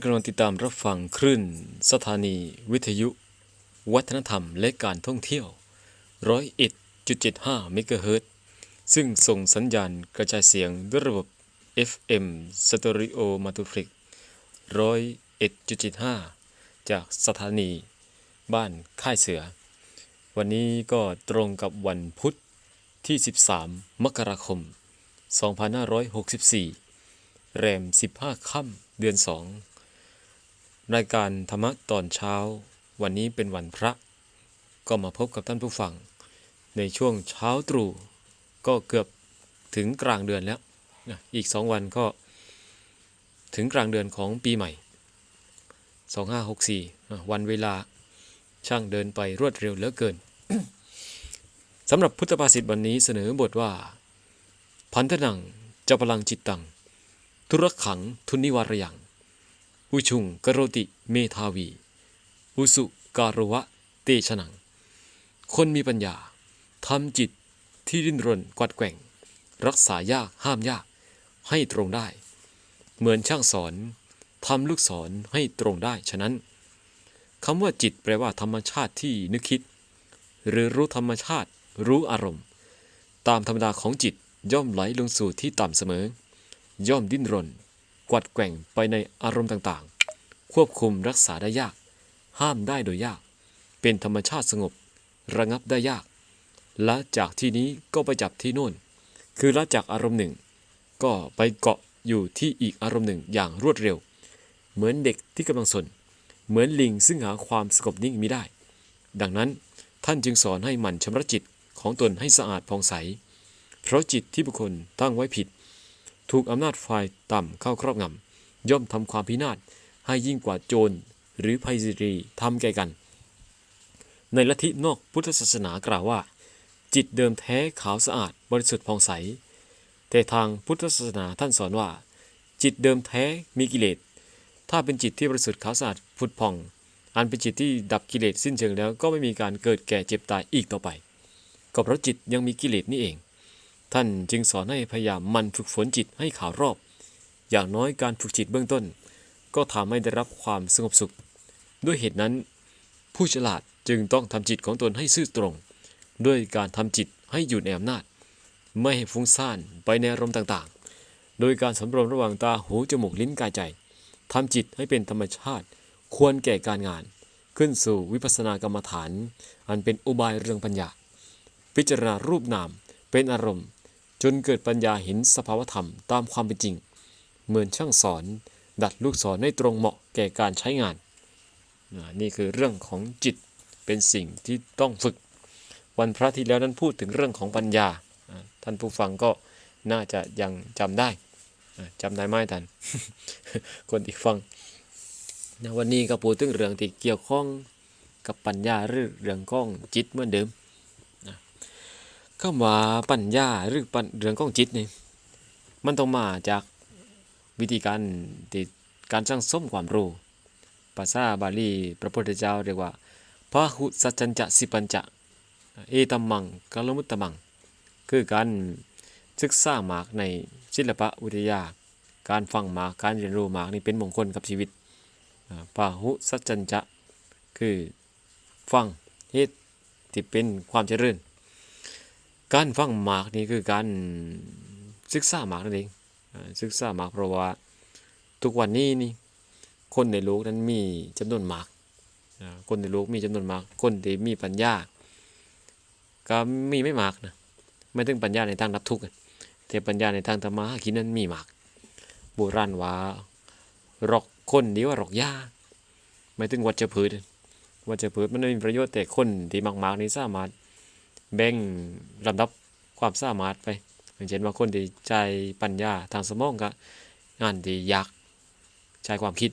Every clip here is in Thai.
านกำลังติดตามรับฟังคลื่นสถานีวิทยุ วัฒนธรรมและการท่องเที่ยวร้อยเอ็ดจุดเจ็ดห้าเมกะเฮิรตซึ่งส่งสัญญาณกระจายเสียงด้วยระบบ FM Stereo m a t u f l i x ร้อยเอ็ดจุดเจ็ดห้าจากสถานีบ้านค่ายเสือ วันนี้ก็ตรงกับวันพุธที่ 13 มกราคม 2564 แรม 15 ค่ำเดือน 2 รายการธรรมะตอนเช้า วันนี้เป็นวันพระ ก็มาพบกับท่านผู้ฟัง ในช่วงเช้าตรู่ก็เกือบถึงกลางเดือนแล้วนะอีก2วันก็ ถึงกลางเดือนของปีใหม่ 2564อ่วันเวลาช่างเดินไปรวดเร็วเหลือเกินสำหรับพุทธภาษิตวันนี้เสนอบทว่า พันธนังเจ้าพลังจิตตังธุรขังทุนนิวารยัง อุชุงกโรติเมธาวี อุสุการวะเตชะนัง คนมีปัญญาทำจิตที่ดิ้นรนกวัดแกว่ง รักษายากห้ามยาก ให้ตรงได้ เหมือนช่างสอนทำลูกศรให้ตรงได้ฉะนั้นคำว่าจิตแปลว่าธรรมชาติที่นึกคิด หรือรู้ธรรมชาติ รู้อารมณ์ ตามธรรมดาของจิตย่อมไหลลงสู่ที่ต่ำเสมอ ย่อมดิ้นรน กวัดแกว่งไปในอารมณ์ต่างๆ ควบคุมรักษาได้ยาก ห้ามได้โดยยาก เป็นธรรมชาติสงบ ระงับได้ยาก และจากที่นี้ก็ไปจับที่โน่น คือละจากอารมณ์หนึ่ง ก็ไปเกาะอยู่ที่อีกอารมณ์หนึ่งอย่างรวดเร็ว เหมือนเด็กที่กำลังสน เหมือนลิงซึ่งหาความสงบนิ่งมิได้ ดังนั้นท่านจึงสอนให้หมั่นชำระจิตของตนให้สะอาดผ่องใส เพราะจิตที่บุคคลตั้งไว้ผิด ถูกอำนาจฝ่ายต่ำเข้าครอบงำย่อมทำความพินาศให้ยิ่งกว่าโจรหรือภัยรีทำแก่กัน ในลัทธินอกพุทธศาสนากล่าวว่า จิตเดิมแท้ขาวสะอาดบริสุทธิ์ผ่องใส แต่ทางพุทธศาสนาท่านสอนว่า จิตเดิมแท้มีกิเลส ถ้าเป็นจิตที่บริสุทธิ์ขาวสะอาดผุดผ่อง อันเป็นจิตที่ดับกิเลสสิ้นเชิงแล้วก็ไม่มีการเกิดแก่เจ็บตายอีกต่อไป ก็เพราะจิตยังมีกิเลสนี่เอง ท่านจึงสอนให้พยายามมันฝึกฝนจิตให้ข่าวรอบ อย่างน้อยการฝึกจิตเบื้องต้น ก็ทำให้ได้รับความสงบสุข ด้วยเหตุนั้น ผู้ฉลาดจึงต้องทำจิตของตนให้ซื่อตรง ด้วยการทำจิตให้อยู่ในอำนาจ ไม่ให้ฟุ้งซ่านไปในอารมณ์ต่างๆ โดยการสำรวมระหว่างตาหูจมูกลิ้นกายใจทำจิตให้เป็นธรรมชาติ ควรแก่การงาน ขึ้นสู่วิปัสสนากรรมฐาน อันเป็นอุบายเรื่องปัญญา พิจารณารูปนามเป็นอารมณ์ จนเกิดปัญญาเห็นสภาวธรรมตามความเป็นจริง เหมือนช่างสอนดัดลูกศรให้ตรงเหมาะแก่การใช้งาน นี่คือเรื่องของจิตเป็นสิ่งที่ต้องฝึก วันพระที่แล้วนั้นพูดถึงเรื่องของปัญญา ท่านผู้ฟังก็น่าจะยังจำได้อ่าจำได้ไหมท่านคนที่ฟังวันนี้ก็พูดถึงเรื่องที่เกี่ยวข้องกับปัญญาหรือเรื่องของจิตเหมือนเดิม คำว่าปัญญาหรือปัญเรื่องของจิตนี่มันต้องมาจากวิธีการที่การสร้างสมความรู้ภาษาบาลีพระพุทธเจ้าเรียกว่าพาหุสัจจัญจะสิปัญจะเอตัมมังกลมุตตมัง คือการศึกษาหมากในศิลปะวิทยา การฟังหมากการเรียนรู้หมากนี่เป็นมงคลกับชีวิตอ่าพาหุสัจจัญจะคือฟังเหตุที่เป็นความเจริญ การฟังหมากนี่คือการศึกษาหมากนั่นเองศึกษาหมากเพราะว่าทุกวันนี้นี่คนในโลกนั้นมีจำนวนมากคนในโลกมีจำนวนมาก คนที่มีปัญญา ก็มีไม่มากนะไม่ถึงปัญญาในทางรับทุกข์แต่ปัญญาในทางธรรมะหากินนั้นมีมากโบราณว่าหรอกคนดีว่าหรอกยาไม่ถึงวัชพืชวัชพืชมันไม่มีประโยชน์แต่คนที่มากๆนี่สามารถ แบ่งลำดับความสามารถไป อย่างเช่นว่าคนที่ใจปัญญาทางสมองก็งานที่ยากใช้ความคิด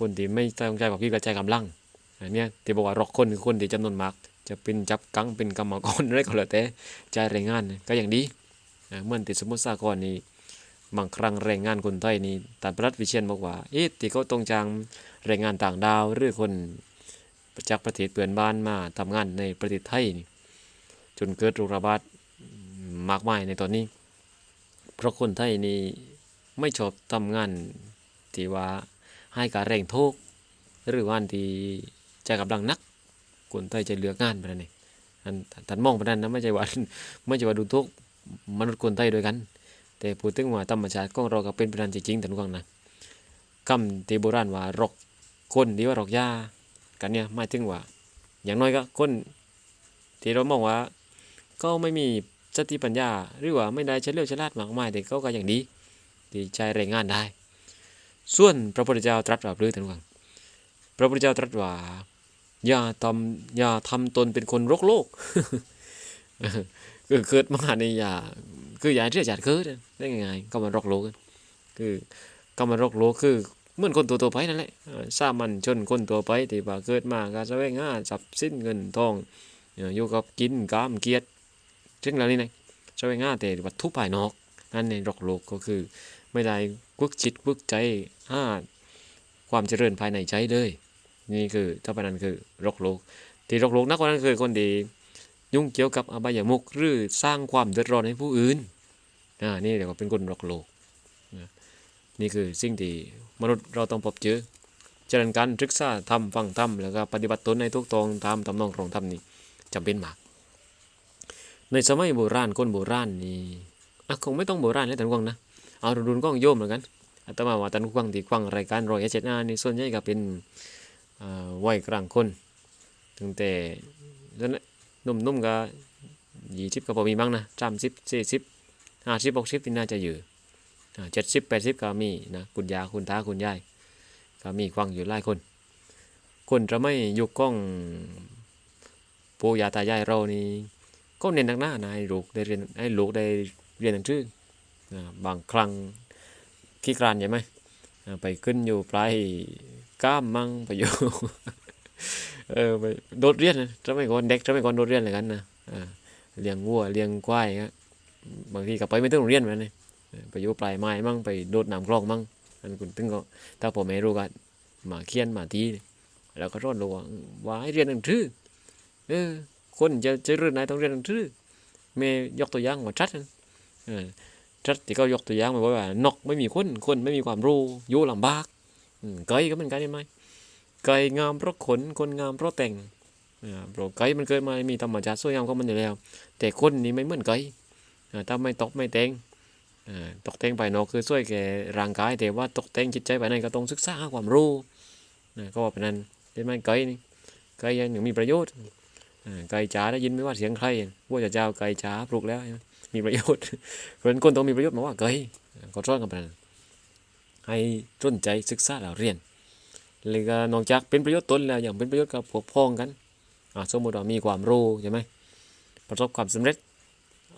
คนที่ไม่ต้องใช้ความคิดก็ใช้กำลังอันนี้ที่บอกว่าหรอกคนคือคนที่จำนวนมาก จะเป็นจับกังเป็นกรรมกรอะไรก็แล้วแต่ใจแรงงานก็อย่างดีเมื่อติดสมุทรสาครนี่บางครั้งแรงงานคนไทยนี่ตัดประหลัดวิเชียนบอกว่าเอ๊ะที่เขาต้องจ้างแรงงานต่างดาวหรือคนจากประเทศเพื่อนบ้านมาทำงานในประเทศไทยนี่ จนเกิดโรคระบาดมากมายในตอนนี้ เพราะคนไทยนี่ไม่ชอบทำงานที่ว่าให้การแรงโทกหรือว่าอันที่ใจกำลังนัก คนไทยจะเลือกงานไปนั่นเองอันท่านมองไปนั้นนะไม่ใช่ว่าไม่ใช่ว่าดูทุกมนุษย์คนไทยด้วยกัน แต่พูดถึงว่าธรรมชาติของเราก็เป็นไปนั้นจริงๆท่านฟังนะคำที่โบราณว่ารกคนดีว่ารกยากันเนี่ยหมายถึงว่า อย่างน้อยก็คนที่เรามองว่า ก็ไม่มีสติปัญญา หรือว่าไม่ได้เลียวฉลาดมากมายแต่เขาก็อย่างดีที่ใช้แรงงานได้ ส่วนพระพุทธเจ้าตรัสว่าหรือท่านผู้ฟังพระพุทธเจ้าตรัสว่าอย่าทำอย่าทำตนเป็นคนรกโลกคือเกิดมาในอย่าคืออย่าเชื่อจัดเกิดได้ไงก็มันรกโลกคือก็มันรกโลกคือเหมือนคนตัวตัวไปนั่นแหละเอ่อสามัญชนคนตัวไปที่ว่าเกิดมาก็แสวงหาทรัพย์สินเงินทองเอ่ออยู่กับกินกามเกียรติ ซึ่งเหล่านี้นะแสวงหาแต่วัตถุภายนอกนั่นในรกโลกก็คือไม่ได้ฝึกจิตฝึกใจหาความเจริญภายในใจเลย นี่คือถ้าเป็นนั้นคือรกโลก ที่รกโลกนักกว่านั้นคือคนที่ยุ่งเกี่ยวกับอบายมุขหรือสร้างความเดือดร้อนให้ผู้อื่นอ่านี่เรียวเป็นคนรกโลกนี่คือสิ่งที่มนุษย์เราต้องพบเจอเจริญการศึกษาทำฟังทำแล้วก็ปฏิบัติตนในทุกตรงตามตำนองของธรรมนี่จำเป็นมาก ในสมัยโบราณคนโบราณนี่อะคงไม่ต้องโบราณแล้วแต่กวางนะเอารุ่นก้องโยมเหมือนกันอาตมาว่าตันกวางที่กวางรายการรอยเอชเอ็นนี่ส่วนใหญ่ก็เป็นวัยกลางคนตั้งแต่นั่นและนุ่มๆก็ยี่สิบก็พอมีบ้างนะสามสิบสี่สิบห้าสิบหกสิบที่น่าจะอยู่เจ็ดสิบแปดสิบก็มีนะคุณยาคุณตาคุณยายก็มีกวางอยู่หลายคน คนจะไม่ยุคกล้องปู่ยาตายายเรานี่ ก็เน้นหนักหน้านะให้ลูกได้เรียนให้ลูกได้เรียนหนังสือบางครั้งขี้กรานใช่ไหมไปขึ้นอยู่ปลายก้ามมั่งไปอยู่เออไปโดดเรียนนะสมัยก่อนเด็กสมัยก่อนโดดเรียนอะไรกันนะเลี้ยงวัวเลี้ยงควายครับบางทีก็ไปไม่ต้องโรงเรียนเหมือนเลยไปอยู่ปลายไม้มั่งไปโดดน้ำคลองมั่งอันคุณตึงก็ถ้าพ่อแม่รู้ก็มาเคียนมาตีแล้วก็ร้อนรู้ว่าว่าให้เรียนหนังสือเออ คนจะจะเรียนไหนต้องเรียนหนังสือแม่ยกตัวอย่างว่าชัดนะชัดที่เขายกตัวอย่างมาว่านกไม่มีคนคนไม่มีความรู้อยู่ลำบากไก่ก็เหมือนกันใช่ไหมไก่งามเพราะขนคนงามเพราะแต่งอ่าเพรไก่มันเกิดมา มีธรรมชาติสวยงามของมันอยู่แล้ว แต่คนนี่ไม่เหมือนไก่ถ้าไม่ตกไม่แต่งตกแต่งภายนอกคือสวยแก่ร่างกาย แต่ว่าตกแต่งจิตใจภายในก็ต้องศึกษาหาความรู้นะก็ว่าเป็นนั้นเป็นไหมไก่นี่ไก่ยังมีประโยชน์ ไก่จ๋าได้ยินไม่ว่าเสียงใครว่าจะเจ้าไก่จ๋าปลุกแล้ว มีประโยชน์เพราะนั้นคนต้องมีประโยชน์มาว่าไก่ก็สอนกันไปนั้นให้นใจศึกษาแล้วเรียนแล้วก็นอกจากเป็นประโยชน์ตนแล้วอย่างเป็นประโยชน์กับพวกพ้องกันอ่าสมมติว่ามีความรู้ใช่ไหมประสบความสำเร็จ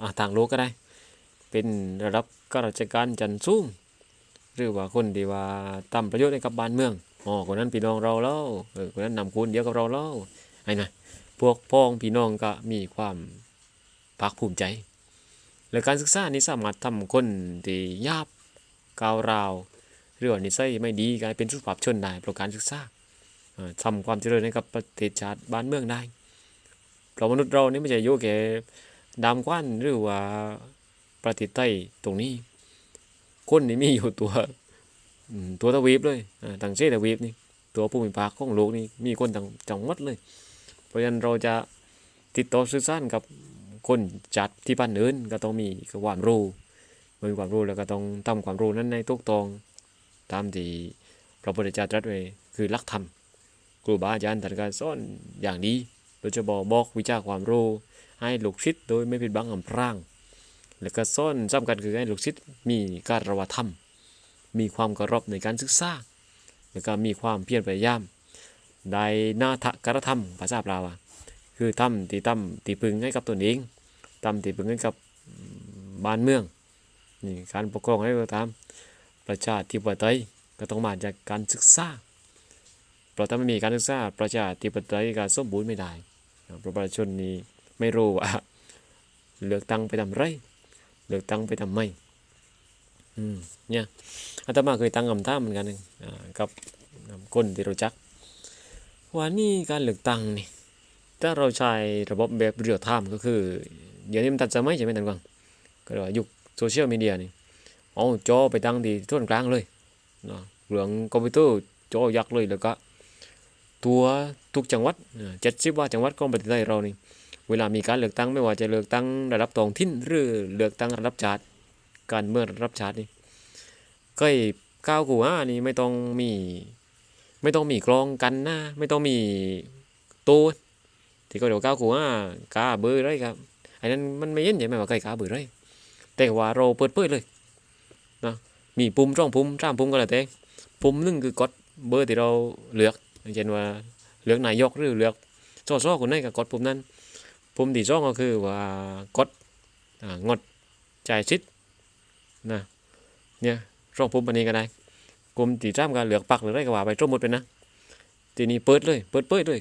อ่าทางโลกก็ได้ เป็นระดับข้าราชการจันสูงหรือว่าคนที่ว่าทำประโยชน์ให้กับบ้านเมืองอ๋อคนนั้นพี่น้องเราแล้วคนนั้นนำคุณเดียวกับเราแล้วไอ้นะ พวกพ้องพี่น้องก็มีความภาคภูมิใจ และการศึกษานี้สามารถทำคนที่ยาบกาวราวหรือว่านิสัยไม่ดีกลายเป็นสุภาพชนได้เพราะการศึกษาเอ่อทำความเจริญให้กับประเทศชาติบ้านเมืองได้เราะมนุษย์เรานี่ไม่ใช่อยู่แค่ดามกว้านหรือว่าประเทศไทยตรงนี้ คนนี่มีอยู่ตัวตัวทวีปเลยอ่าต่างเชตทวีปนี่ตัวภูมิภาคของโลกนี่มีคนต่างจังหวัดเลย เพราะฉะนั้นเราจะติดต่อสื่อสารกับคนจัดที่บ้านอื่นก็ต้องมีความรู้มีความรู้แล้วก็ต้องทำความรู้นั้นในทุกตองตามที่พระพุทธเจ้าตรัสไว้คือลักธรรมครูบาอาจารย์ท่านก็สอนอย่างดีโดยจะบอกบอกวิชาความรู้ให้ลูกศิษย์โดยไม่ผิดบังอำพราง แล้วก็สอนสำคัญคือให้ลูกศิษย์มีการระวัธรรม มีความเคารพในการศึกษาแล้วก็มีความเพียรพยายาม ได้นาทะกรธรรมภาษาลาวอะคือทำที่ทำที่พึงให้กับตนเองทำที่พึงให้กับบ้านเมืองนี่การปกครองให้เราทำประชาธิปไตยก็ต้องมาจากการศึกษาเพราะถ้าไม่มีการศึกษาประชาธิปไตยก็สมบูรณ์ไม่ได้เพราะประชาชนนี้ไม่รู้ว่าเลือกตั้งไปทำไรเลือกตั้งไปทำไมอืมเนี่ยอาตมาเคยตั้งคำถามเหมือนกันนะอ่ากับคนที่รู้จัก ว่านี่การเลือกตั้งนี่ถ้าเราใช้ระบบแบบเรียลไทม์ก็คือ เดี๋ยวนี้มันทันสมัยใช่ไหมท่านกวางก็เรียกว่ายุคโซเชียลมีเดียนี่เอาจอไปตั้งที่ส่วนกลางเลยเนาะเหลืองคอมพิวเตอร์จอยักษ์เลยแล้วก็ตัวทุกจังหวัดเจ็ดสิบว่าจังหวัดของประเทศไทยเรานี่เวลามีการเลือกตั้งไม่ว่าจะเลือกตั้งระดับท้องถิ่นหรือเลือกตั้งระดับชาติการเมืองระดับชาตินี่ก็ก้าวกูอ่านี่ไม่ต้องมี ไม่ต้องมีกรองกันหน้า ไม่ต้องมีตู้ที่ก็เดี๋ยวก้าวกูอ่ากาเบอร์ไรครับอันนั้นมันไม่เย็นใช่ไหมว่าใครกาเบอร์ไรแต่ว่าเราเปิดเผยเลยนะมีปุ่มช่องปุ่มสามปุ่มก็แล้วแต่ปุ่มหนึงคือกดเบอร์ที่เราเลือกเช่นว่าเลือกนายกหรือเลือกสสคนไหนก็กดปุ่มนั้นปุ่มที่สองก็คือว่ากดอ่างดจ่ายสิทธิ์นะเนี่ยสองปุ่มอันนี้ก็ได้ กลมที่สามก็เลือกปักหรืออะไรก็ว่าไปสมมติเป็นนะทีนี้เปิดเลย เปิดเปิดเลย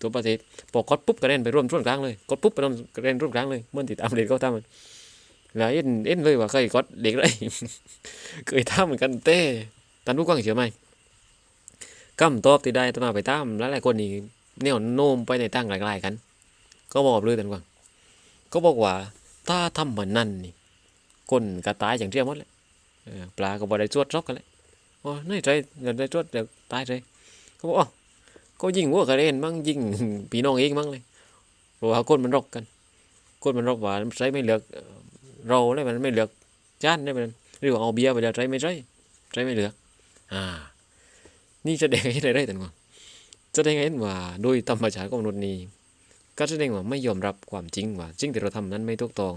ตัวประเทศพอกดปุ๊บกระเด็นไปร่วมส่วนกลางเลยกดปุ๊บไปร่วมกระเด็นร่วมกลางเลยเมื่อนที่ตามเด็กเขาทำมันแล้วเอ็นเอ็นเลยว่าเคยกดเด็กไรเคยทำเหมือนกันเต้ตันผู้กว้างเชื่อไหมคำตอบที่ได้ตมาไปตามหลายคนนี่แนวโน้มไปในตั้งหลายๆกัน ก็บอกเลยแต่ว่าก็บอกว่าถ้าทำเหมือนนั่นนี่คนก็ตายอย่างเทียมหมดเลยปลาก็บ่ได้จวดซอกกันเลย อ๋อนี่ใจเดี๋ยวได้จวดเดี๋ยวตายเลยก็บอกอ๋อก็ยิงวัวกระเด็นมั่งยิงพี่น้องเองมั่งเลยพราะว่าคนมันรกกันคนมันรกว่าใช้ไม่เลือกเอ่อเราเลยมันไม่เลือกจานได้มันหรือว่าเอาเบียร์ไปแล้วใช้ไม่ใช่ใช้ไม่เลือก อ่า นี่แสดงให้เห็นอะไรได้แต่ว่าแสดงให้เห็นว่าโดยธรรมชาติของมนุษย์นี้ก็แสดงว่าไม่ยอมรับความจริงว่าสิ่งที่เราทำนั้นไม่ถูกต้อง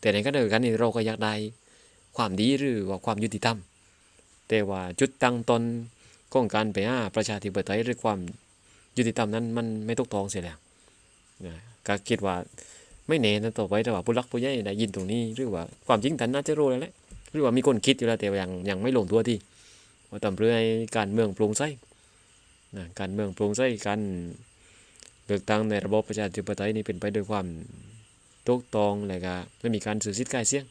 แต่ในขณะเดียวกันนี่เราก็อยากได้ความดีหรือว่าความยุติธรรม แต่ว่าจุดตั้งตนของการไปหาประชาธิปไตยหรือความยุติธรรมนั้นมันไม่ถูกต้องเสียแล้วนะก็คิดว่าไม่แน่นะต่อไปแต่ว่าผู้รักผู้ใหญ่ได้ยินตรงนี้หรือว่าความจริงท่านน่าจะรู้แล้วแหละหรือว่ามีคนคิดอยู่แล้วแต่ว่ายังยังไม่ลงตัวที่ว่าทำเพื่อให้การเมืองโปร่งใสนะการเมืองโปร่งใสการเลือกตั้งในระบบประชาธิปไตยนี่เป็นไปด้วยความถูกต้องและก็ไม่มีการสื่อสิทธิ์ใกล้เสียง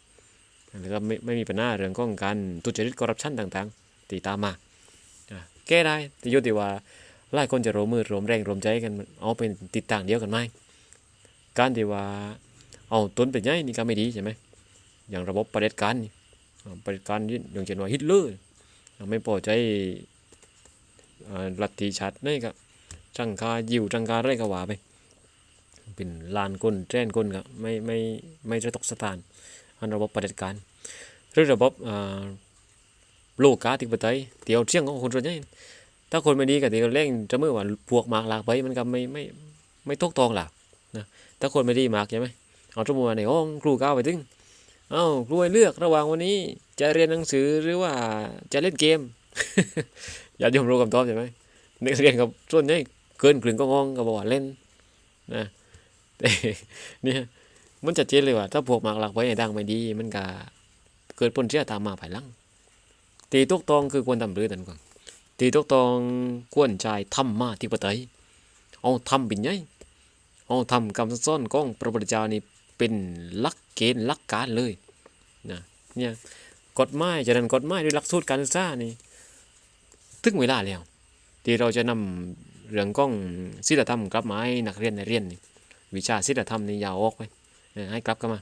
แล้วก็ไม่ไม่มีปัญหาเรื่องของการทุจริตคอร์รัปชันต่างๆตีตามมาแก้ได้แต่ยุติว่าหลายคนจะรวมมือรวมแรงรวมใจกันเอาเป็นติดต่างเดียวกันไหมการที่ว่าเอาตนเป็นใหญ่นี่ก็ไม่ดีใช่ไหมอย่างระบบประเด็จการประเด็จการอย่างเช่นว่าฮิตเลอร์ไม่พอใจลัทธิชาตินี่ก็จังคายิวจังคาอะไรก็ว่าไปเป็นลานก้นแจ้นก้นก็ไม่ไม่ไม่จะตกสถานันระบบปฏิบัติการ หรือระบบโลกาธิปไตยเดี๋ยวเที่ยงของคนส่วนใหญ่ถ้าคนไม่ดีก็เดี๋ยวเร่งจะเมื่อว่าพวกมากหลากไปมันก็ไม่ไม่ไม่ตกตองหลักนะถ้าคนไม่ดีมากใช่ไหมเอาสมมติว่าในห้องครูก้าวไปถึงเอ้าครูให้เลือกระหว่างวันนี้จะเรียนหนังสือหรือว่าจะเล่นเกม อย่าโยมรู้คำตอบใช่ไหมนักเรียนกับส่วนใหญ่เกินครึ่งก็งองก็บบอกว่าเล่นนะเนี่ย มันจะเจนเลยว่า ถ้าพวกมากหลักไว้ในดังไม่ดี มันก็เกิดผลเสียตามมาภายหลังตีตุกตองคือควรทำหรือตันก่อนตีตุกตองควรใจทำมาที่ปไตยเอาทำเป็นไงเอาทำคำซ่อนของพระพุทธเจ้านี่เป็นหลักเกณฑ์หลักการเลยนะเนี่ยกฎหมายฉะนั้นกฎหมายด้วยหลักสูตรการศึกษานี่ถึงเวลาแล้ว ที่เราจะนำเรื่องของศีลธรรมกลับมาให้นักเรียนในเรียนนี่วิชาศีลธรรมนี่ยาวออกไป ให้กลับกันมา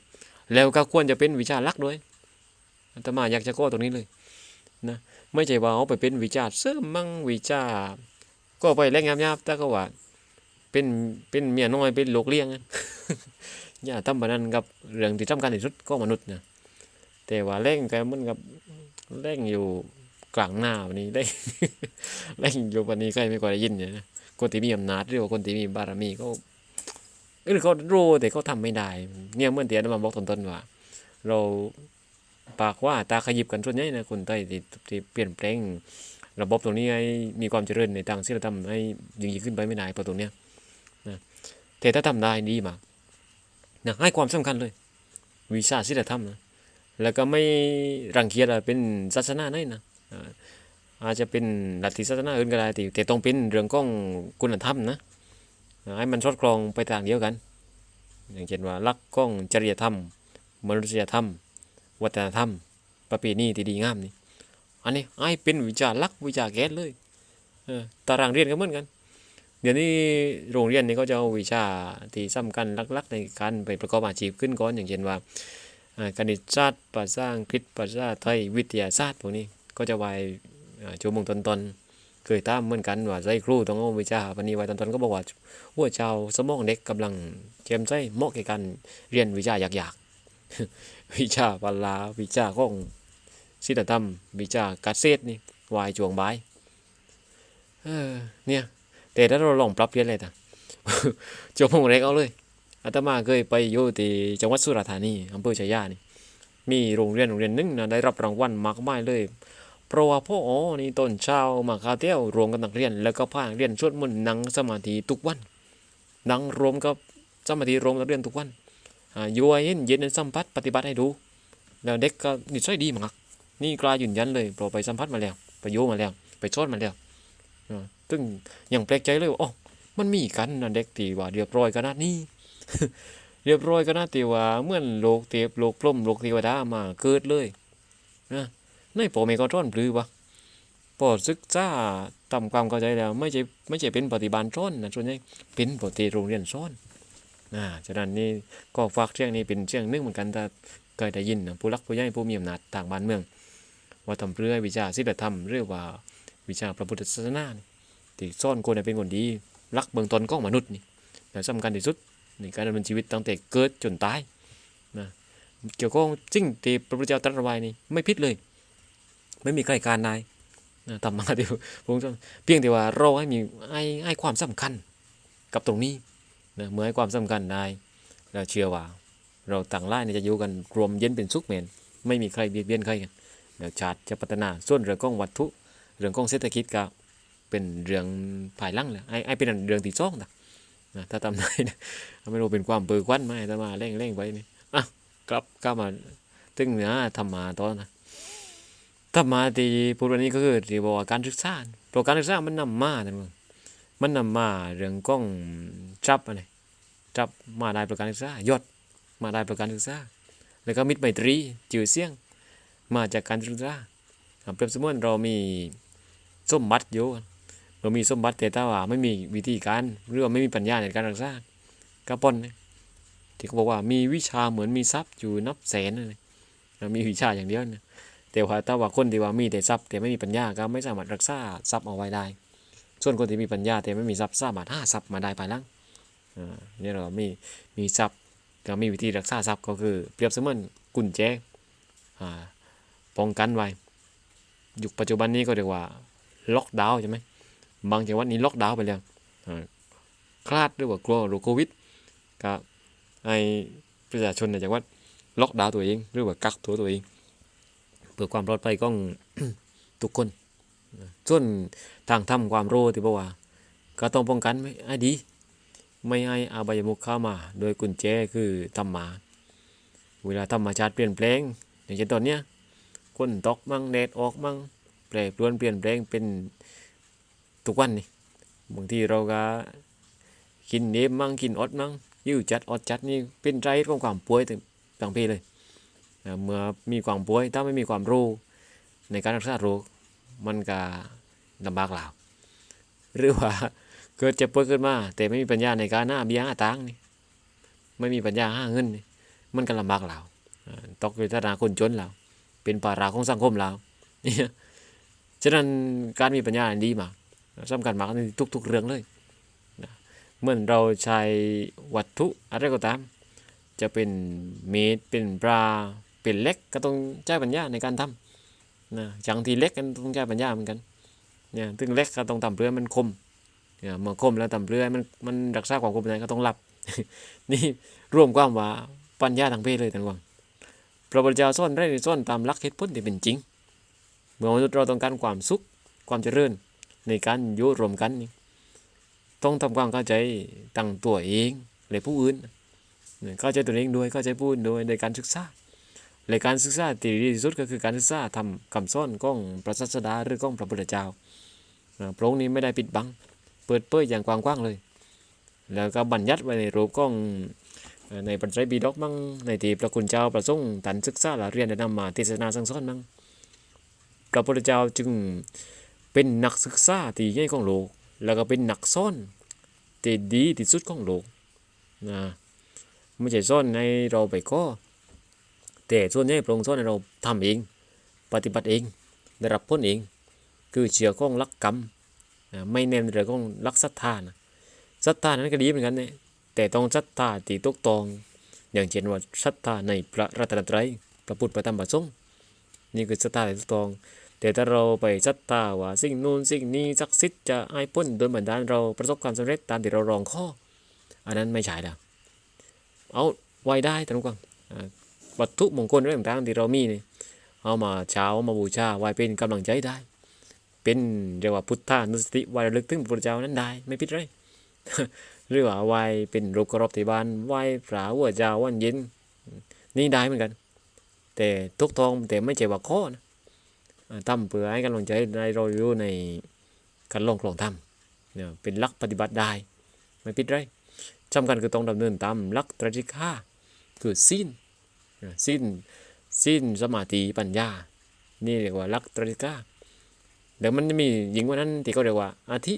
แล้วก็ควรจะเป็นวิชาลักด้วยอาตมาอยากจะก้อตรงนี้เลยนะไม่ใช่ว่าเอาไปเป็นวิชาเสริมมั่งวิชา ก็ไปแรงงามยาบแต่ก็ว่าเป็นเป็นเมียน้อยเป็นลูกเลี้ยงอย่าทำแบบนั้นกับเรื่องที่สำคัญที่สุดก็มนุษย์นะแต่ว่าแรงก็มันกับแรงอยู่กลางหน้าวันนี้แรงแรงอยู่วันนี้ใครไม่ค่อยได้ยินเนี่ยนะคนที่มีอำนาจหรือว่าคนที่มีบารมีก็ เออเขารู้แต่เขาทำไม่ได้ เนี่ยเมื่อเตียนมาบอกตอนๆว่า เราปากว่าตาขยิบกันส่วนใหญ่นะคนไทยที่ที่เปลี่ยนแปลง ระบบตรงนี้ให้มีความเจริญในทางศีลธรรมให้ยิ่งยิ่งขึ้นไปไม่ได้เพราะตรงเนี้ยนะแต่ถ้าทำได้ดีมากนะให้ความสำคัญเลยวิชาศีลธรรมนะแล้วก็ไม่รังเกียจว่าเป็นศาสนาไหนนะอาจจะเป็นลัทธิศาสนาอื่นก็ได้แต่ต้องเป็นเรื่องของคุณธรรมนะ ให้มันสอดคล้องไปทางเดียวกัน อย่างเช่นว่าลักของจริยธรรม มนุษยธรรม วัฒนธรรม ประเพณีที่ดีงามนี่อันนี้ให้เป็นวิชาลักวิชาแกนเลยเออตารางเรียนก็เหมือนกัน เดี๋ยวนี้โรงเรียนนี่ก็จะเอาวิชาที่สำคัญลักๆในการไปประกอบอาชีพขึ้นก่อนอย่างเช่นว่าอ่าคณิตศาสตร์ภาษาอังกฤษภาษาไทยวิทยาศาสตร์พวกนี้ก็จะไว้อ่าชั่วโมงต้นๆ เคยตามเหมือนกันว่าใจครูต้องเอาวิชาปณีไว้ตอนๆก็บอกว่าหัวเจ้าสมองเด็กกำลังเจียมใจเหมาะแก่การเรียนวิชายากๆ วิชาพลาวิชาของศิลธรรม วิชาเกษตรนี่วายจวงบายเออเนี่ยแต่ถ้าเราลองปรับเปลี่ยนเลยนะจบโมงเล็กเอาเลยอาตมาเคยไปอยู่ที่จังหวัดสุราษฎร์ธานีอำเภอชัยยานี่มีโรงเรียนโรงเรียนหนึงนะได้รับรางวัลมากมายเลย เพราะว่าพ่ออ๋อนี่ตอนเช้ามาคาเที่ยวรวมกับนักเรียน แล้วก็พานักเรียนสวดมนต์นั่งสมาธิทุกวันนั่งรวมกับสมาธิรวมกับนักเรียนทุกวันอ่ายู่เห็นเย็นในสัมผัสปฏิบัติให้ดู แล้วเด็กก็นิสัยดีมากนี่กล้ายืนยันเลยเราไปสัมผัสมาแล้วไปอยู่มาแล้ว ไปสอนมาแล้วซึ่งยังแปลกใจเลยว่าอ๋อมันมีกันนะเด็กที่ว่าเรียบร้อยขนาดนี้เรียบร้อยขนาดที่ว่าเหมือนโลกเทพโลกพรหมโลกเทวดามาเกิดเลยนะ ในพ่อแม่ก็ร้อนปลือวะพอศึกษาทำความเข้าใจแล้ว ไม่ใช่ไม่ใช่เป็นปฏิบัติร้อนนะส่วนใหญ่เป็นปกติโรงเรียนสอนอ่าฉะนั้นนี่ก็ฝากเรื่องนี้เป็นเรื่องนึงเหมือนกันถ้าเคยได้ยินนะผู้รักผู้ใหญ่ผู้มีอำนาจทางบ้านเมือง ว่าทำเพื่อวิชาศีลธรรมหรือว่าวิชาพระพุทธศาสนานี่ที่อนคนเป็นคนดีรักเบื้องต้นของมนุษย์นี่และสำคัญที่สุดในการดำเนินชีวิตตั้งแต่เกิดจนตายนะเกี่ยวข้องจริงที่พระพุทธเจ้าตรัสไว้นี่ไม่ผิดเลย ไม่มีใครการนายทำมาเดียวพระองเพียงแต่ว่าเราให้มีให้ให้ความสำคัญกับตรงนี้นะเมื่อให้ความสำคัญได้เราเชื่อว่า เราต่างไล่เนี่ยจะอยู่กันรวมเย็นเป็นสุขเหมือนไม่มีใครเบียดเบียนใครกันเดี๋ยวชาติจะพัฒนาส่วนเรื่องของวัตถุเรื่องของเศรษฐกิจก็เป็นเรื่องภายหลังเลยไอ้ไอ้เป็นเรื่องที่สองนะถ้าทำได้ไม่รู้เป็นความเปิดควันไหมแต่มาเร่งเร่งไปนี่อะกลับกลับมาตึงเนื้อธรรมาตอนนะ ธรรมาที่พูดวันนี้ก็คือที่บอกว่าการศึกษาเพราะการศึกษามันนำมานะมึงมันนำมาเรื่องกล้องจับอะไรจับมาได้ประการศึกษายศมาได้ประการศึกษา แล้วก็มิตรไมตรีจื่อเสียง มาจากการศึกษาอะเปรียบเสมือนเรามีสมบัติอยู่เรามีสมบัติแต่ถ้าว่าไม่มีวิธีการหรือว่าไม่มีปัญญาในการรักษากระปนเนี่ยที่เขาบอกว่ามีวิชาเหมือนมีทรัพย์อยู่นับแสนเลยมีวิชาอย่างเดียวนะ แต่ว่าถ้าว่าคนที่ว่ามีแต่ทรัพย์แต่ไม่มีปัญญาก็ไม่สามารถรักษาทรัพย์เอาไว้ได้ ส่วนคนที่มีปัญญาแต่ไม่มีทรัพย์สามารถหาทรัพย์มาได้ภายหลังอ่าเนี่ยเรามีมีทรัพย์ก็มีวิธีรักษาทรัพย์ก็คือ เปรียบเสมือนกุญแจอ่าป้องกันไว้ยุคปัจจุบันนี้ก็เรียกว่าล็อกดาวน์ใช่ไหมบางจังหวัดนี้ล็อกดาวน์ไปแล้วคลาดหรือว่ากลัวโรคโควิดก็ให้ประชาชนในจังหวัดล็อกดาวน์ตัวเองหรือว่ากักตัวตัวเอง เพื่อความปลอดภัยของทุกคนส่วนทางทำความรู้ที่บอกว่า ก็ต้องป้องกันไม่ให้ดี ไม่ให้อาบายมุขเข้ามา โดยกุญแจคือธรรมะเวลาธรรมชาติเปลี่ยนแปลง อย่างเช่นตอนเนี้ยฝนตกมั่งแดดออกมั่งแปรปรวนเปลี่ยนแปลงเป็นทุกวันนี่บางทีเราก็กินเนมมั่งกินอดมั่งยื้อจัดอดจัดนี่เป็นใจของความป่วยต่างเพศเลย นะเมื่อมีความป่วยถ้าไม่มีความรู้ในการรักษาโรคมันก็ลำบากหลาวหรือว่าเกิดเจ็บป่วยขึ้นมา แต่ไม่มีปัญญาในการหน้าเบี้ยหาตังนี่ไม่มีปัญญาหาเงินนี่มันก็ลำบากหลาวอ่าตกอยู่ในฐานะคนจนแล้วเป็นภาระของสังคมแล้วเนี่ยฉะนั้นการมีปัญญาดีมากสำคัญมากในทุก ๆ เรื่องเลยเหมือนเราใช้วัตถุอะไรก็ตาม จะเป็นเมตรเป็นปลา เป็นเล็กก็ต้องใช้ปัญญาในการทำนะอย่างที่เล็กกันต้องใช้ปัญญาเหมือนกันเนี่ยถึงเล็กก็ต้องทำเพื่อมันคมเนี่ยเมื่อคมแล้วทำเพื่อมันมันรักษาความคมได้ก็ต้องรับ นี่รวมความว่าปัญญาทางเพศเลยทั้งวังพระพุทธเจ้าสอนได้สอนตามหลักเหตุผลที่เป็นจริง เมื่อมนุษย์เราต้องการความสุขความเจริญในการอยู่รวมกันนี่ต้องทำความเข้าใจตั้งตัวเองและผู้อื่นเข้าใจตัวเองด้วยเข้าใจผู้อื่นด้วยในการศึกษา และการศึกษาที่ดีที่สุดก็คือการศึกษาทำคำสอนของพระศาสดาหรือของพระพุทธเจ้าพระองค์นี้ไม่ได้ปิดบัง เปิดเผยอย่างกว้างๆเลย แล้วก็บัญญัติไว้ในรูปของในปัญจไตรปิฎกมั่งในที่พระคุณเจ้าประสงค์ตันศึกษาและเรียนและนำมาเทศนาสั่งสอนมั่งพระพุทธเจ้าจึงเป็นนักศึกษาที่ใหญ่ของโลก แล้วก็เป็นนักสอนที่ดีที่สุดของโลกนะไม่ใช่ซ่อนให้เราไปก็ แต่ส่วนใหญ่พระองค์สอนให้เราทำเอง ปฏิบัติเองได้รับผลเอง คือเชื่อของลักกรรมไม่เน้นเรื่องของรักศรัทธานะศรัทธานั้นก็ดีเหมือนกันเนี่ยแต่ต้องศรัทธาที่ถูกตองอย่างเช่นว่าศรัทธาในพระรัตนตรัยพระพุทธพระธรรมพระสงฆ์นี่คือศรัทธาที่ถูกตอง แต่ถ้าเราไปศรัทธาว่าสิ่งนู้นสิ่งนี้ศักดิ์สิทธิ์จะให้พ้นโดยบันดาลเราประสบความสำเร็จตามที่เรารองข้อ อันนั้นไม่ใช่ล้วเอาไว้ได้ท่านผู้ฟัง วัตถุมงคลเรื่องต่างๆที่เรามีนี่เอามาเช้ามาบูชาไว้เป็นกำลังใจได้ เป็นเรียกว่าพุทธานุสติไว้ระลึกถึงพระเจ้านั้นได้ไม่ผิดเลยหรือว่าไหว้เป็นรูปเครพที่บ้านไหว้พระหัวเจ้าวันเย็นนี่ได้เหมือนกัน แต่ทุกทองแต่ไม่ใช่ว่าข้อนะทำเพื่อให้กำลังใจในเราอยู่ในการลงคลองทำเนี่ยเป็นลักปฏิบัติได้ ไม่ผิดเลยสำคัญคือต้องดำเนินตามลักตรจิกาคือสิ้น สิ้นสิ้นสมาธิปัญญา นี่เรียกว่าลักตริกาแล้วมันจะมียิงว่านั้นที่เขาเรียกว่าอาทิ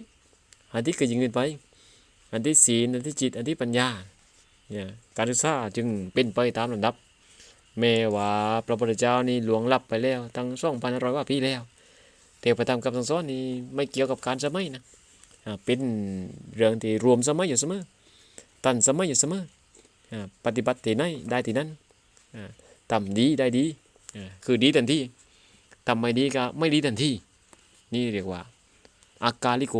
อาทิคือยิงขึ้นไปอันที่ศีลอันที่จิต อันที่ปัญญาเนี่ยการศึกษาจึงเป็นไปตามลำดับแม้ว่าพระพุทธเจ้านี่หลวงลับไปแล้วตั้งสองพันร้อยว่าปีแล้วแต่พระธรรมคำสั่งสอนนี่ไม่เกี่ยวกับการสมัยนะอ่าเป็นเรื่องที่รวมสมัยอยู่เสมอตันสมัยอยู่เสมออ่าปฏิบัติที่ไหนได้ที่นั้น ทำดีได้ดีคือดีทันทีทำไม่ดีก็ไม่ดีทันทีนี่เรียกว่าอาการลิโก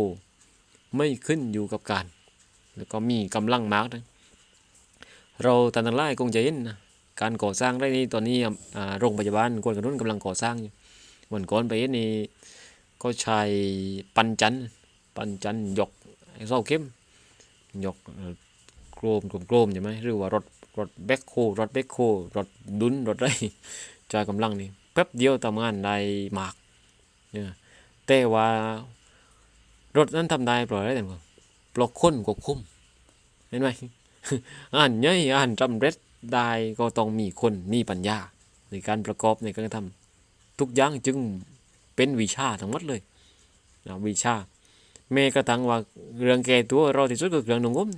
ไม่ขึ้นอยู่กับการ แล้วก็มีกำลังมากนะเราตันทั้งหลคงจะเห็นนะการก่อสร้างได้นี่ตอนนี้โรงพยาบาลกวนกระนุ่นกำลังก่อสร้างอยู่วันก่อนไปเห็นนี่ก็ใช้ปันจันปันจันทร์ยกไอ้าเข้มยกโกรมโกรมกรมใช่ไหมหรือว่ารถ รถแบ็คโฮรถแบ็คโฮรถดุนรถไรใช้กำลังนี่แป๊บเดียวทำงานได้มากเนี่ยแต่ว่ารถนั้นทำได้ปล่อยได้แต่เมืองปลอกคนควบคุมเห็นไหมอ่านย่อยอ่านจำเร็จได้ก็ต้องมีคนมีปัญญา ในการประกอบในการทำทุกอย่างจึงเป็นวิชาทั้งหมดเลยนะวิชาแม้กระทั่งว่าเรื่องแก่ตัวเราที่สุดก็เรื่องนุ่งงม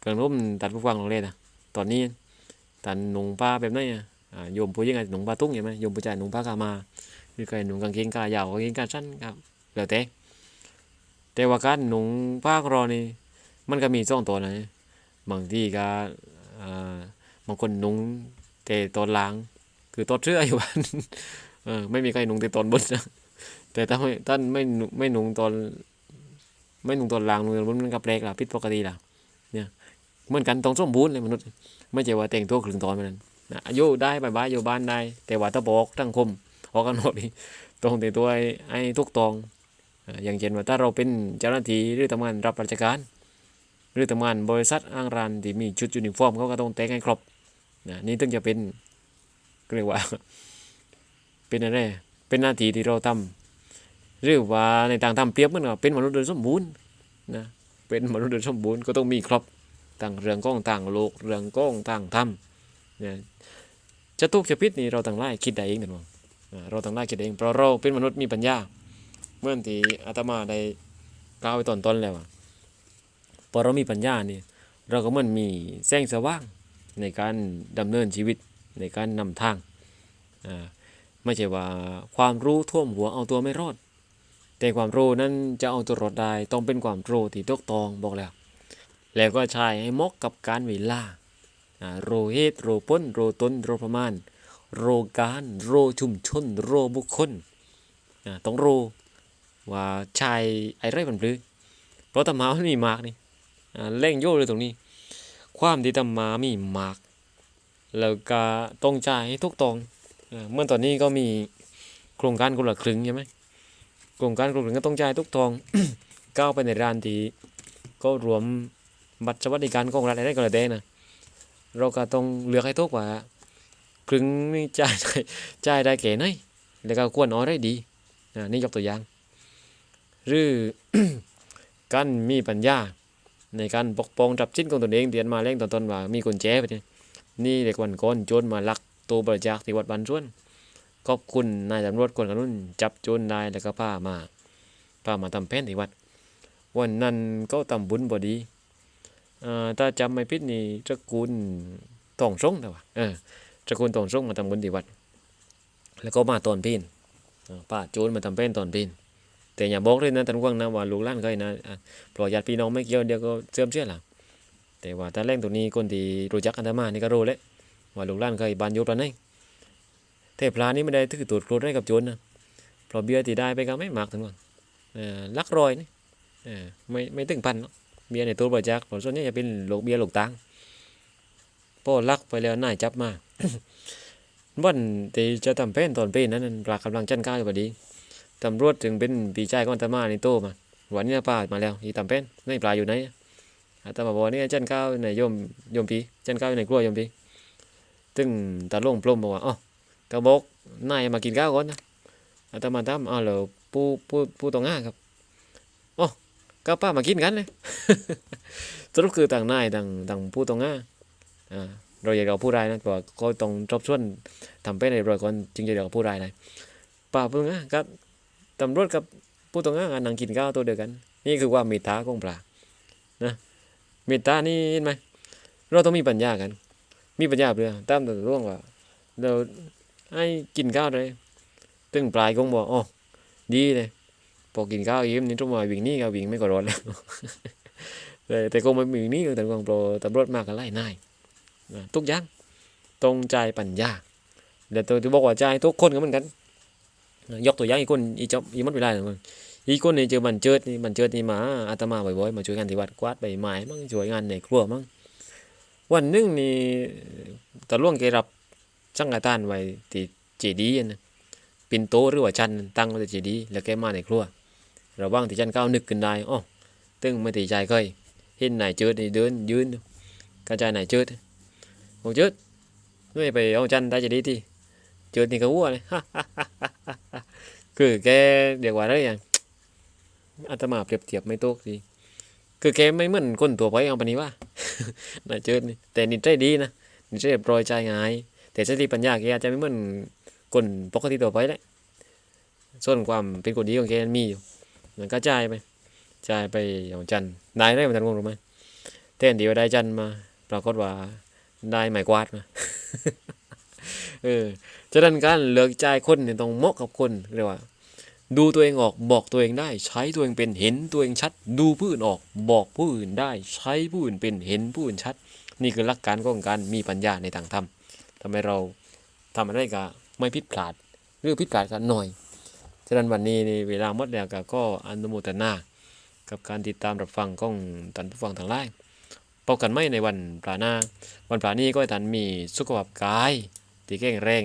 เรื่องนุ่มตัดผู้ฟังลงเลยนะ ตอนนี้ตัดหนุ่งผ้าแบบไหนอะอ่าโยมผู้หญิงอาจจะหนุ่งผ้าตุ้งใช่ไหมโยมผู้ชายหนุ่งผ้ากามาหรือใครหนุ่งกางเกงขายาวกางเกงขาสั้นครับแล้วแต่แต่ว่าการหนุ่งผ้าของเรานี่มันก็มีสองตัวนะบางที่ก็บางคนหนุ่งแต่ตอนล่าง คือตอนเสื้ออยู่บ้านไม่มีใครหนุ่งแต่ตอนบนนะแต่ถ้าไม่ท่านไม่หนุงไม่หนุ่งตอน ไม่หนุ่งตอนล่างหนุ่งตอนบนมันก็แปลกละผิดปกติละเนี่ย เหมือนกันต้องสมบูรณ์เลยมนุษย์ ไม่ใช่ว่าแต่งตัวครึ่งตอนมันนั้นนะอายุได้บายบายอยู่บ้านได้ แต่ว่าถ้าบอกทั้งคมออกกันหมดนี่ต้องแต่งตัวให้ทุกตองอย่างเช่นว่าถ้าเราเป็นเจ้าหน้าที่หรือทำงานรับราชการ หรือทำงานบริษัทอ้างร้านที่มีชุดยูนิฟอร์มเขาก็ต้องแต่งให้ครบนะนี่ถึงจะเป็นเรียกว่า เป็นอะไรเป็นหน้าที่ที่เราทำหรือว่าในทางทำเปรียบเหมันก็เป็นมนุษย์โดยสมบูรณ์นะเป็นมนุษย์โดยสมบูรณ์ก็ต้องมีครบ ต่างเรื่องก้องต่างโลกเรื่องก้องต่างธรรมเนี่ยจะทุกข์จะพิษนี่เราต่างไล่คิดได้เองนะมั้งเราต่างไล่คิดเองเพราะเราเป็นมนุษย์มีปัญญาเมื่อที่อาตมาได้กล่าวไว้ตอนต้นแล้วอะพอเรามีปัญญานี่เราก็เหมันมีแสงสว่างในการดำเนินชีวิตในการนำทางอ่าไม่ใช่ว่าความรู้ท่วมหัวเอาตัวไม่รอด แต่ความรู้นั้นจะเอาตัวรอดได้ต้องเป็นความรู้ที่ถูกตองบอกแล้ว แล้วก็ใช้ให้เหมกกับการเวลาโรเหตุโรพ้นโรตนโรประมาณ โรการโรชุมชน โรบุคคลต้องโรว่าชายไอ้ไรมันปลือเพราะตำมามันมีมากนี่เล่งโยเลยตรงนี้ ความที่ตำมามีมาร์กแล้วก็ต้องจ่ายให้ทุกตองเมื่อตอนนี้ก็มีโครงการคนละครึ่งใช่ไหมโครงการคนละครึ่งก็ต้องจ่ายทุกตองก้าวไปในร้านที่ก็รวม บัตรสวัสดิการของรัฐอะไรก็แล้วแต่นะเราก็ต้องเลือกให้ทุกว่าครึ่งนี่จ่ายได้จ่ายได้แก่ไหนแล้วก็ควรเอาได้ดีอ่านี่ยกตัวอย่าง หรือการมีปัญญาในการปกป้องทรัพย์สินของตนเองเตียนมาแรงตอนต้นว่ามีกุญแจไปเนี่ยนี่เด็กวันก่อนโจรมาลักตัวบริจาคที่วัดบ้านสวนขอบคุณนายตำรวจคนกันนุ่นจับโจรได้แล้วก็พามาพามาทำแผนที่วัด วันนั้นก็ทำบุญบอดี ถ้าจำไม่ผิดนี่ตระกูลตองสงแต่ว่าเออตระกูลตองสงมาทำบุญที่วัด แล้วก็มาตอนพลนป้าโจรมาทำแผนตอนพลนแต่อย่าบอกเลยนะท่านกวางนะว่าลูกหลานเคยนะอะเพราะญาติพี่น้องไม่เกี่ยวเดี๋ยวก็เสื่อมเชื่อหลังแต่ว่าถ้าแรงตัวนี้คนที่รู้จักอันตมานี่ก็รู้แล้วว่าลูกหลานเคยบานอยุบแล้วนี่เทพลานี่ไม่ได้ถือตูดโกรธให้กับโจรนะเพราะเบียร์ที่ได้ไปก็ไม่หมากท่านกวางลักรอยนี่ไม่ไม่ถึงพันหรอก เบียในตัวบริจาคเพราะส่วนใหญ่จะเป็นโลกเบียร์โลกตังพอลักไปแล้วน่ายจับมาวันที่จะทำเป็นตอนเป็นนั้นปลากำลังจันก้าวอยู่พอดีตำรวจถึงเป็นปีชายก้อนตามาในโตมาวันนี้ป้ามาแล้วอีทำเป็นนี่ปลาอยู่ไหนอาตมาบอกนี่จันก้าวในโยมโยมพีจันก้าวในกลัวโยมพีตึงตาล่งปล้มบอกว่าอ๋อกระบอกนายมากินข้าวก่อนนะอาตมาทำอ๋อเหรอผู้ผู้ผู้ตรงง่าครับ ก็ป้ามากินกันเลยสรุปคือต่างนายต่างต่างผู้ตรงง่าอ่าเราอยากเอาผู้รายนะเพราะว่าก็ต้องทบทวนทำไปในรอยคนจึงจะเรียกว่าผู้รายได้ป่าพิ่งอะครับตำรวจกับผู้ต้องหานั่งกินข้าวตัวเดียวกัน นี่คือความเมตตาของปลานะเมตตานี่เห็นไหมเราต้องมีปัญญากัน มีปัญญาเพื่อตามแตัวร่วงว่าเราให้กินข้าวเลยตึงปลายคงบอกอ๋อดีเลย พอกินข้าวอิ่มนี่ทุ่มาวิ่งนี่ก็วิ่งไม่ก็รอดแล้วแต่แต่คงไม่วิ่งนี่แต่คงโปรตำรวจมากกันไล่นายทุกอย่างตรงใจปัญญาเดี๋ยวตัวที่บอกว่าใจทุกคนก็เหมือนกัน ยกตัวอย่างอีกคนอีจอบอีมัดเวลาหนึ่งอีกคนนี่เจอมันเจิดนี่มันเจิดนี่มาอาตมาบ่อยๆมาช่วยกันที่วัดกวาดใบไม้มั่งช่วยงานในครัวมั่งวันหนึงนี่ตะล่วงแกรับสังฆทานไว้ที่เจดีย์นะปินโตหรือว่าชันตั้งไว้ที่เจดีย์แล้วแกมาในครัว ระว่างที่ชันก้าวนึกขึ้นได้อ๋อตึงไม่ตีใจเคยเห็นนายเจิดนี่เดินยืนกระจายนายเจิด một chút nuôi về ông chăn ta chỉ đi thì chưa thì có này cứ cái điều quả đấy à อาตมาเปรียบเทียบไม่ตกดีคือแกไม่เหมือนคนตัวไปเอาปานนี้ว่าน่าเจอนี่แต่นิสัยดีนะนิสัยปล่อยใจง่าย แต่สติปัญญาแกอาจจะไม่เหมือนคนปกติตัวไปแหละส่วนความเป็นคนดีของแกมีอยู่ มันก็จ่ายไปจ่ายไปอย่างจันนายได้มือนกันงงรู้ไหมแทนที่ว่าได้จันทร์มา ปรากฏว่าได้ไม้กวาดมาเออฉะนั้นการเลือกใจคนเนี่ยต้องเหมาะกับคนเรียกว่า ดูตัวเองออกบอกตัวเองได้ ใช้ตัวเองเป็นเห็นตัวเองชัด ดูผู้อื่นออก บอกผู้อื่นได้ ใช้ผู้อื่นเป็นเห็นผู้อื่นชัด นี่คือหลักการของการมีปัญญาในทางธรรมทำให้เราทำอะไรก็ไม่ผิดพลาดหรือผิดพลาดกันหน่อยะนั้นวันนี้นี่เวลาหมดแล้วก็ก็อนุโมทนา กับการติดตามรับฟังของท่านผู้ฟังทางไลน์พบกันไม่ในวันปลาหน้า วันพระนี้ก็ให้ท่านมีสุขภาพกายที่แข็งแรง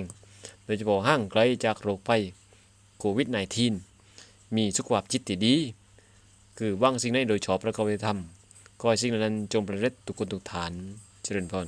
โดยเฉพาะห่างไกลจากโรคภัยโควิด -19 มีสุขภาพจิตที่ดี คือว่างสิ่งใดโดยชอบประกอบไปทำขอให้สิ่งนั้นจงประเร็จทุกคนทุกฐาน เจริญพร